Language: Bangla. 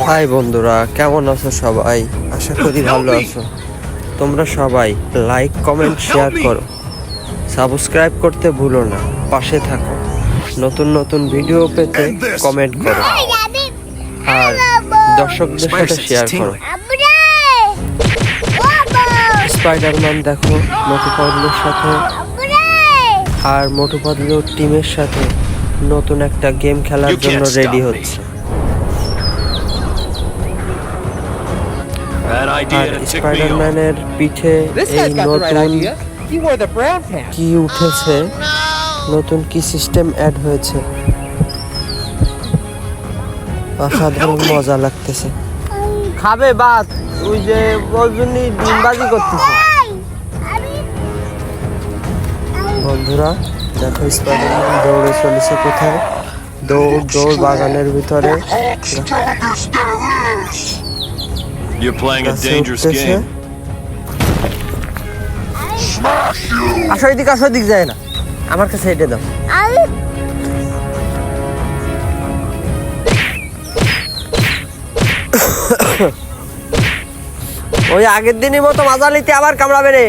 হাই বন্ধুরা কেমন আছো সবাই? আশা করি ভালো আছো। তোমরা সবাই লাইক কমেন্ট শেয়ার করো। সাবস্ক্রাইব করতে ভুলো না পাশে থাকো। নতুন নতুন ভিডিও পেতে কমেন্ট করো। আর দর্শকদের সাথে শেয়ার করো। স্পাইডারম্যান দেখো মোটু পাতলুর সাথে আর মোটু পাতলুর টিমের সাথে নতুন একটা গেম খেলার জন্য রেডি হচ্ছে। আর. স্পাইডারম্যানের পিঠে This এই guy's got the right নতুন idea. He wore the brown pants. কি উঠেছে? নতুন কি সিস্টেম অ্যাড হয়েছে? অসাধারণ মজা লাগতেছে। খাবে বাত ওই যে জন্যই ডিমবাজি করতেছে। বন্ধুরা দেখো স্পাইডারম্যান দৌড়ে চলেছে কোথায়? দৌড় দৌড় বাগানের ভিতরে। You're playing a dangerous game. আসো এদিকে আসো দিক যায় না। আমার কাছে এটা দাও। ওই আগের দিনই মতো মাজালিতে আবার কামড়াবে রে।